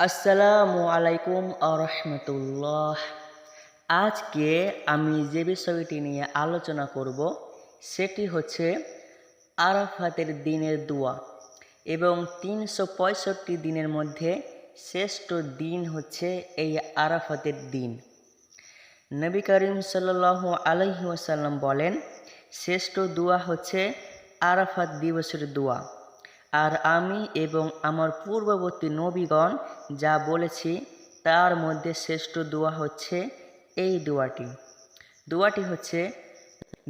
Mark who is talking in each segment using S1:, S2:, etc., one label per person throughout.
S1: আসসালামু আলাইকুম আরহামতুল্লাহ। আজকে আমি যে বিষয়টি নিয়ে আলোচনা করব, সেটি হচ্ছে আরাফাতের দিনের দোয়া এবং তিনশো পঁয়ষট্টি দিনের মধ্যে শ্রেষ্ঠ দিন হচ্ছে এই আরাফাতের দিন। নবী করিম সাল্লাহ আলহি ওয়াসাল্লাম বলেন, শ্রেষ্ঠ দোয়া হচ্ছে আরাফাত দিবসের দোয়া। আর আমি এবং আমার পূর্ববর্তী নবীগণ যা বলেছি, তার মধ্যে শ্রেষ্ঠ দোয়া হচ্ছে এই দোয়াটি। দোয়াটি হচ্ছে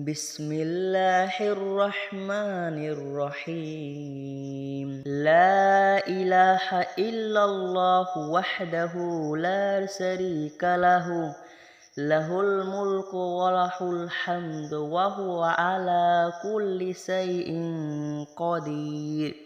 S1: বিসমিল্লাহির রহমানির রহিম লা ইলাহা ইল্লাল্লাহু ওয়াহদাহু লা শারীকা লাহু। লাহুল মুলকু ওয়া লাহুল হামদু ওয়া হুয়া আলা কুল্লি শাইইন কাদির।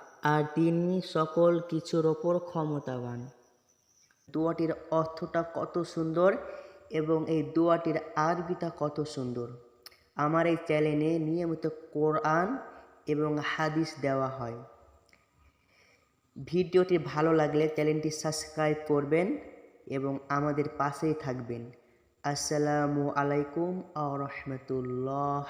S1: আর তিনি সকল কিছুর ওপর ক্ষমতাবান। দোয়াটির অর্থটা কত সুন্দর এবং এই দোয়াটির আরবিটা কত সুন্দর। আমার এই চ্যানেলে নিয়মিত কোরআন এবং হাদিস দেওয়া হয়। ভিডিওটি ভালো লাগলে চ্যানেলটি সাবস্ক্রাইব করবেন এবং আমাদের পাশেই থাকবেন। আসসালামু আলাইকুম আ রহমতুল্লাহ।